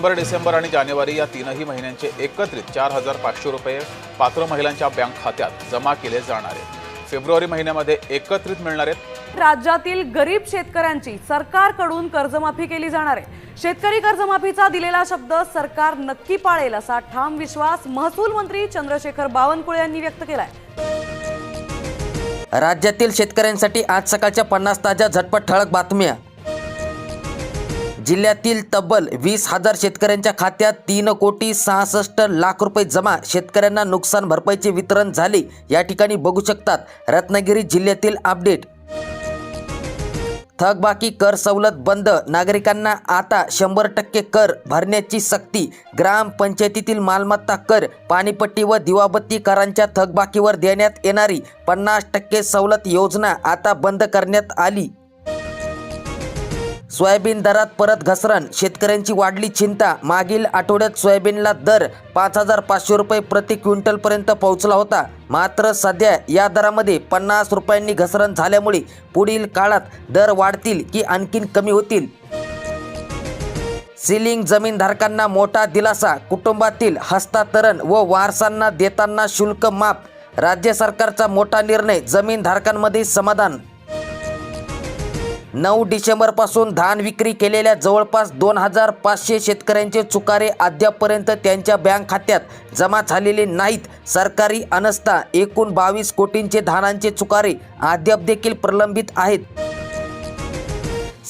November December आणि जानेवारी या तीनही महिन्यांचे एकत्रित चार हजार पाचशे रुपये पात्र महिलांच्या बँक खात्यात जमा केले जाणार आहेत. फेब्रुवारी महिन्यामध्ये एकत्रित मिळणार आहेत. राज्यातील गरीब शेतकऱ्यांची सरकारकडून कर्जमाफी केली जाणार आहे. शेतकरी कर्जमाफीचा दिलेला शब्द सरकार नक्की पाळेल असा ठाम विश्वास महसूल मंत्री चंद्रशेखर बावनकुळे यांनी व्यक्त केलाय. राज्यातील शेतकऱ्यांसाठी आज सकाळच्या पन्नास ताज्या झटपट ठळक बातम्या. जिल्ह्यातील तब्बल वीस हजार शेतकऱ्यांच्या खात्यात तीन कोटी सहासष्ट लाख रुपये जमा. शेतकऱ्यांना नुकसान भरपाईचे वितरण झाले. या ठिकाणी बघू शकतात रत्नागिरी जिल्ह्यातील अपडेट. थकबाकी कर सवलत बंद. नागरिकांना आता शंभर टक्के कर भरण्याची सक्ती. ग्रामपंचायतीतील मालमत्ता कर पाणीपट्टी व दिवाबत्ती करांच्या थकबाकीवर देण्यात येणारी पन्नास टक्के सवलत योजना आता बंद करण्यात आली. सोयाबीन दरात परत घसरण. शेतकऱ्यांची वाढली चिंता. मागील आठवड्यात सोयाबीनला दर पाच हजार पाचशे रुपये प्रति क्विंटलपर्यंत पोहोचला होता. मात्र सध्या या दरामध्ये पन्नास रुपयांनी घसरण झाल्यामुळे पुढील काळात दर वाढतील की आणखीन कमी होतील? सिलिंग जमीनधारकांना मोठा दिलासा. कुटुंबातील हस्तांतरण व वारसांना देताना शुल्क माफ. राज्य सरकारचा मोठा निर्णय. जमीनधारकांमध्ये समाधान नऊ डिसेंबरपासून धान विक्री केलेल्या जवळपास दोन हजार पाचशे शेतकऱ्यांचे चुकारे अद्यापपर्यंत त्यांच्या बँक खात्यात जमा झालेले नाहीत. सरकारी अनस्ता एकूण बावीस कोटींचे धानांचे चुकारे अद्याप देखील प्रलंबित आहेत.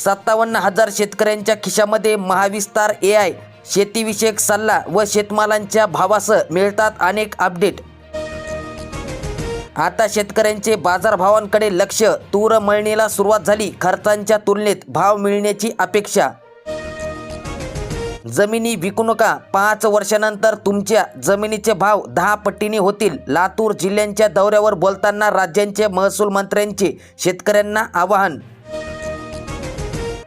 सत्तावन्न हजार शेतकऱ्यांच्या खिशामध्ये महाविस्तार ए आय शेतीविषयक सल्ला व शेतमालांच्या भावासह मिळतात अनेक अपडेट. आता शेतकऱ्यांचे बाजारभावांकडे लक्ष. तूर मळणीला सुरुवात झाली. खर्चांच्या तुलनेत भाव मिळण्याची अपेक्षा. जमिनी विकू नका. पाच वर्षानंतर तुमच्या जमिनीचे भाव दहा पटीने होतील. लातूर जिल्ह्यांच्या दौऱ्यावर बोलताना राज्यांचे महसूल मंत्र्यांचे शेतकऱ्यांना आवाहन.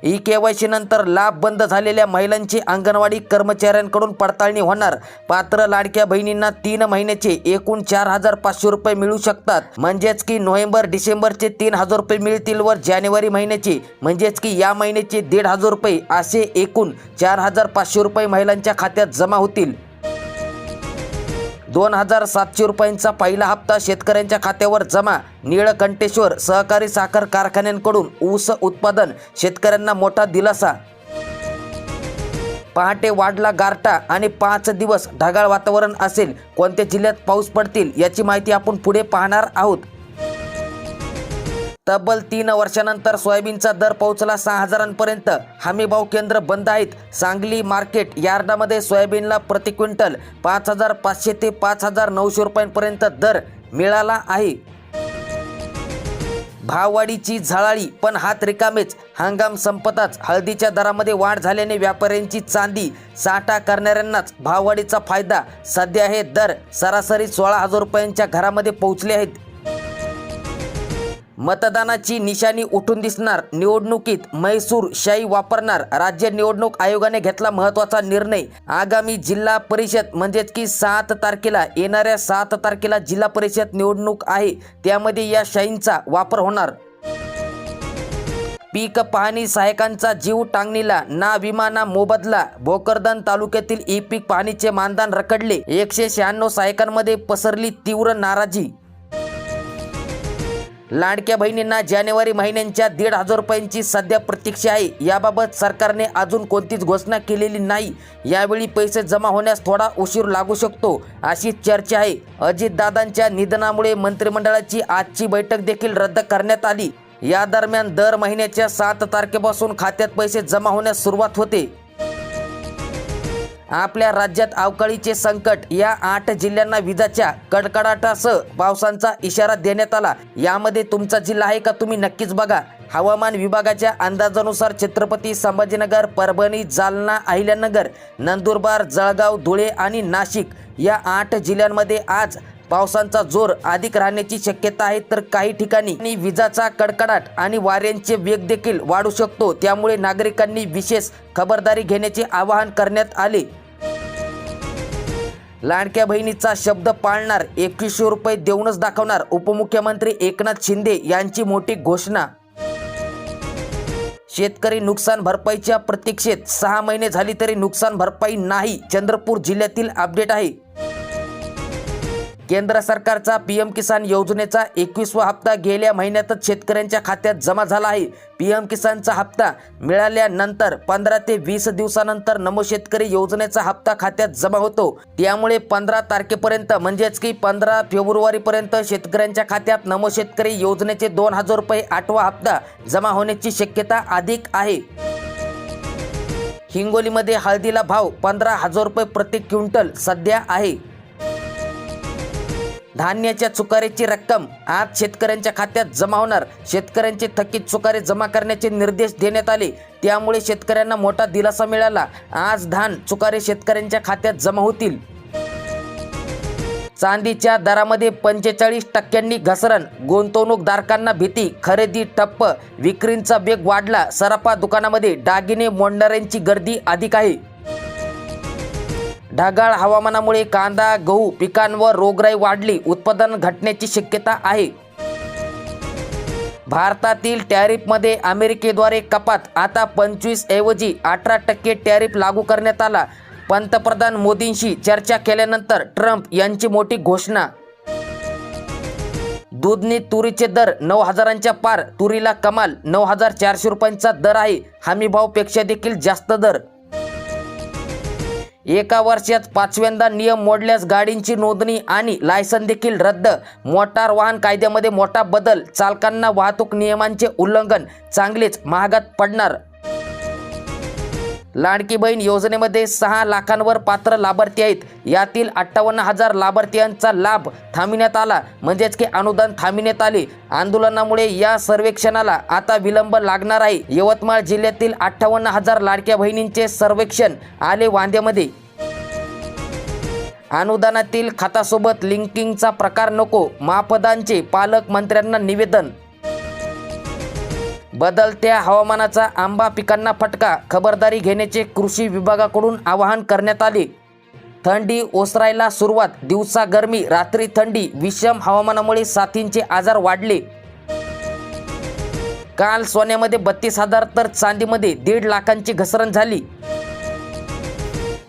ई के वाय सी नंतर लाभ बंद झालेल्या महिलांची अंगणवाडी कर्मचाऱ्यांकडून पडताळणी होणार. पात्र लाडक्या बहिणींना तीन महिन्याचे एकूण चार हजार पाचशे रुपये मिळू शकतात. म्हणजेच की नोव्हेंबर डिसेंबरचे तीन हजार रुपये मिळतील वर जानेवारी महिन्याचे म्हणजेच की या महिन्याचे दीड हजार रुपये असे एकूण चार हजार पाचशे रुपये महिलांच्या खात्यात जमा होतील. दोन हजार सातशे रुपयांचा पहिला हप्ता शेतकऱ्यांच्या खात्यावर जमा. निळकंठेश्वर सहकारी साखर कारखान्यांकडून ऊस उत्पादन शेतकऱ्यांना मोठा दिलासा. पहाटे वाढला गारटा आणि पाच दिवस ढगाळ वातावरण असेल. कोणत्या जिल्ह्यात पाऊस पडतील याची माहिती आपण पुढे पाहणार आहोत. तब्बल तीन वर्षानंतर सोयाबीनचा दर पोहोचला सहा हजारांपर्यंत. हमीभाव केंद्र बंद आहेत. सांगली मार्केट यार्डामध्ये सोयाबीनला प्रति क्विंटल पाच हजार पाचशे ते पाच हजार नऊशे रुपयांपर्यंत दर मिळाला आहे. भाववाढीची झळाळी पण हात रिकामेच. हंगाम संपताच. हळदीच्या दरामध्ये वाढ झाल्याने व्यापाऱ्यांची चांदी साठा करणाऱ्यांनाच भाववाढीचा फायदा. सध्या हे दर सरासरी सोळा हजार रुपयांच्या घरामध्ये पोहोचले आहेत. मतदानाची निशाणी उठून दिसणार. निवडणुकीत म्हैसूर शाही वापरणार. राज्य निवडणूक आयोगाने घेतला महत्त्वाचा निर्णय. आगामी जिल्हा परिषद म्हणजेच की सात तारखेला येणाऱ्या सात तारखेला जिल्हा परिषद निवडणूक आहे. त्यामध्ये या शाहींचा वापर होणार. पीक पाहणी सहायकांचा जीव टांगणीला ना विमाना मोबदला. भोकरदन तालुक्यातील ई पीक पाहणीचे मानधन रखडले. एकशे शहाण्णव सहायकांमध्ये पसरली तीव्र नाराजी. लाडक्या बहिणींना जानेवारी महिन्यांच्या दीड हजार रुपयांची सध्या प्रतीक्षा आहे. याबाबत सरकारने अजून कोणतीच घोषणा केलेली नाही. यावेळी पैसे जमा होण्यास थोडा उशीर लागू शकतो अशी चर्चा आहे. अजितदादांच्या निधनामुळे मंत्रिमंडळाची आजची बैठक देखील रद्द करण्यात आली. या दरम्यान दर महिन्याच्या सात तारखेपासून खात्यात पैसे जमा होण्यास सुरुवात होते. आपल्या राज्यात अवकाळीचे संकट या आठ जिल्ह्यांना विजाच्या कडकडाटासह पावसांचा इशारा देण्यात आला. यामध्ये तुमचा जिल्हा आहे का तुम्ही नक्कीच बघा. हवामान विभागाच्या अंदाजानुसार छत्रपती संभाजीनगर परभणी जालना अहिल्यानगर नंदुरबार जळगाव धुळे आणि नाशिक या आठ जिल्ह्यांमध्ये आज पावसांचा जोर अधिक राहण्याची शक्यता आहे. तर काही ठिकाणी विजाचा कडकडाट आणि वाऱ्यांचे वेग देखील वाढू शकतो. त्यामुळे नागरिकांनी विशेष खबरदारी घेण्याचे आवाहन करण्यात आले. लाडक्या बहिणीचा शब्द पाळणार एकवीसशे रुपये देऊनच दाखवणार उपमुख्यमंत्री एकनाथ शिंदे यांची मोठी घोषणा. शेतकरी नुकसान भरपाईच्या प्रतीक्षेत सहा महिने झाली तरी नुकसान भरपाई नाही चंद्रपूर जिल्ह्यातील अपडेट आहे. केंद्र सरकारचा पीएम किसान योजनेचा एकवीसवा हप्ता गेल्या महिन्यातच शेतकऱ्यांच्या खात्यात जमा झाला आहे. पीएम किसानचा हप्ता मिळाल्यानंतर पंधरा ते वीस दिवसानंतर नमो शेतकरी योजनेचा हप्ता खात्यात जमा होतो. त्यामुळे पंधरा तारखेपर्यंत म्हणजेच की पंधरा फेब्रुवारीपर्यंत शेतकऱ्यांच्या खात्यात नमो शेतकरी योजनेचे दोन हजार रुपये आठवा हप्ता जमा होण्याची शक्यता अधिक आहे. हिंगोलीमध्ये हळदीला भाव पंधरा हजार रुपये प्रति क्विंटल सध्या आहे. धान्याच्या चुकाऱ्याची रक्कम आज शेतकऱ्यांच्या खात्यात जमा होणार. शेतकऱ्यांचे थकीत चुकारे जमा करण्याचे निर्देश देण्यात आले. त्यामुळे शेतकऱ्यांना मोठा दिलासा मिळाला. आज धान चुकारे शेतकऱ्यांच्या खात्यात जमा होतील. चांदीच्या दरामध्ये पंचेचाळीस टक्क्यांनी घसरण. गुंतवणूकदारकांना भीती. खरेदी ठप्प. विक्रींचा वेग वाढला. सराफा दुकानामध्ये दागिने मोडणाऱ्यांची गर्दी अधिक आहे. ढगाळ हवामानामुळे कांदा गहू पिकांवर रोगराई वाढली. उत्पादन घटण्याची शक्यता आहे. भारतातील टॅरिफमध्ये अमेरिकेद्वारे कपात. आता पंचवीस ऐवजी अठरा टक्के टॅरिफ लागू करण्यात आला. पंतप्रधान मोदींशी चर्चा केल्यानंतर ट्रम्प यांची मोठी घोषणा. दूधनी तुरीचे दर नऊ हजारांच्या पार. तुरीला कमाल नऊ हजार चारशे रुपयांचा दर आहे. हमीभावपेक्षा देखील जास्त दर. एका वर्षात पाचव्यांदा नियम मोडल्यास गाडींची नोंदणी आणि लायसन देखील रद्द. मोटार वाहन कायद्यामध्ये मोठा बदल. चालकांना वाहतूक नियमांचे उल्लंघन. चांगलेच महागात पडणार. लाडकी बहीण योजनेमध्ये सहा लाखांवर पात्र लाभार्थी आहेत. यातील अठ्ठावन्न हजार लाभार्थ्यांचा लाभ थांबविण्यात आला. म्हणजेच की अनुदान थांबविण्यात आले. आंदोलनामुळे या सर्वेक्षणाला आता विलंब लागणार आहे. यवतमाळ जिल्ह्यातील अठ्ठावन्न हजार लाडक्या बहिणींचे सर्वेक्षण आले वांद्यामध्ये. अनुदानातील खातासोबत लिंकिंगचा प्रकार नको महापदांचे पालकमंत्र्यांना निवेदन बदलत्या हवामानाचा आंबा पिकांना फटका खबरदारी घेण्याचे कृषी विभागाकडून आवाहन करण्यात आले. थंडी ओसरायला सुरुवात दिवसा गरमी रात्री थंडी विषम हवामानामुळे साथींचे आजार वाढले. काल सोन्यामध्ये बत्तीस हजार तर चांदीमध्ये दीड लाखांची घसरण झाली.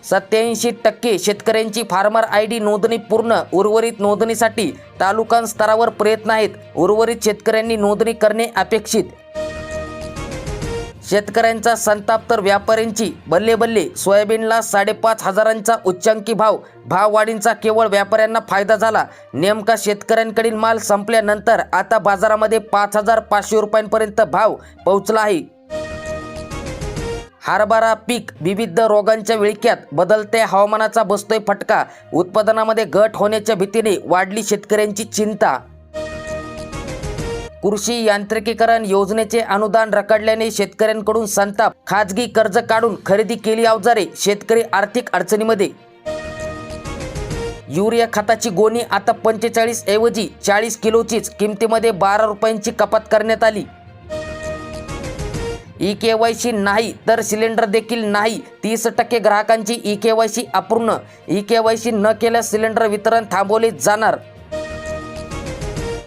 सत्याऐंशी टक्के शेतकऱ्यांची फार्मर आय डी नोंदणी पूर्ण उर्वरित नोंदणीसाठी तालुका स्तरावर प्रयत्न आहेत. उर्वरित शेतकऱ्यांनी नोंदणी करणे अपेक्षित. शेतकऱ्यांचा संताप तर व्यापाऱ्यांची. बल्ले बल्ले सोयाबीनला साडेपाच हजारांचा उच्चांकी भाव. भाववाढींचा केवळ व्यापाऱ्यांना फायदा झाला. नेमका शेतकऱ्यांकडील माल संपल्यानंतर आता बाजारामध्ये पाच हजार पाचशे रुपयांपर्यंत भाव पोहोचला आहे. हरभरा पीक विविध रोगांच्या विळक्यात बदलत्या हवामानाचा बसतोय फटका. उत्पादनामध्ये घट होण्याच्या भीतीने वाढली शेतकऱ्यांची चिंता. कृषी यांत्रिकीकरण योजनेचे अनुदान रखडल्याने शेतकऱ्यांकडून संताप. खाजगी कर्ज काढून खरेदी केली अवजारे शेतकरी आर्थिक अडचणीमध्ये. युरिया खताची गोणी आता पंचेचाळीस ऐवजी चाळीस किलोचीच किमतीमध्ये बारा रुपयांची कपात करण्यात आली. ई के वाय सी नाही तर सिलेंडर देखील नाही. तीस टक्के ग्राहकांची ई के वाय सी अपूर्ण. ई के वाय सी न केल्यास सिलेंडर वितरण थांबवले जाणार.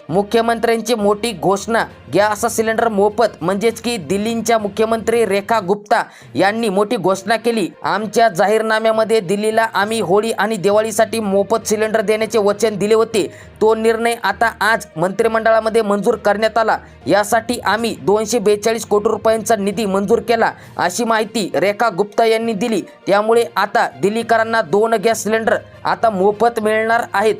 मुख्यमंत्र्यांची मोठी घोषणा गॅस सिलेंडर मोफत म्हणजेच की दिल्लीच्या मुख्यमंत्री रेखा गुप्ता यांनी मोठी घोषणा केली. आमच्या जाहीरनाम्यामध्ये दिल्लीला आम्ही होळी आणि दिवाळीसाठी मोफत सिलेंडर देण्याचे वचन दिले होते. तो निर्णय आता आज मंत्रिमंडळामध्ये मंजूर करण्यात आला. यासाठी आम्ही दोनशे बेचाळीस कोटी रुपयांचा निधी मंजूर केला अशी माहिती रेखा गुप्ता यांनी दिली. त्यामुळे आता दिल्लीकरांना दोन गॅस सिलेंडर आता मोफत मिळणार आहेत.